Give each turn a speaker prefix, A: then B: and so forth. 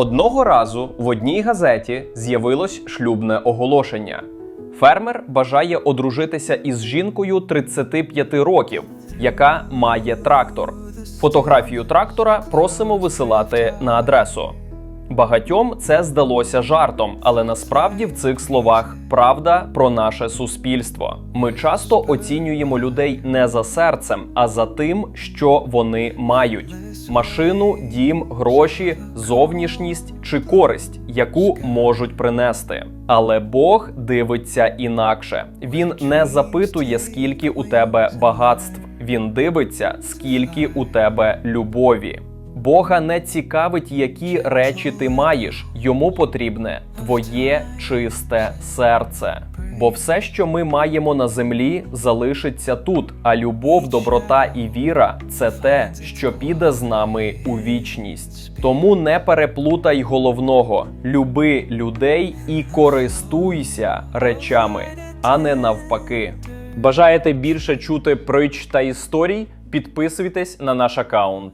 A: Одного разу в одній газеті з'явилось шлюбне оголошення. Фермер бажає одружитися із жінкою 35 років, яка має трактор. Фотографію трактора просимо висилати на адресу. Багатьом це здалося жартом, але насправді в цих словах правда про наше суспільство. Ми часто оцінюємо людей не за серцем, а за тим, що вони мають: машину, дім, гроші, зовнішність чи користь, яку можуть принести. Але Бог дивиться інакше. Він не запитує, скільки у тебе багатств. Він дивиться, скільки у тебе любові. Бога не цікавить, які речі ти маєш. Йому потрібне твоє чисте серце. Бо все, що ми маємо на землі, залишиться тут. А любов, доброта і віра це те, що піде з нами у вічність. Тому не переплутай головного: люби людей і користуйся речами, а не навпаки. Бажаєте більше чути притч та історій? Підписуйтесь на наш аккаунт.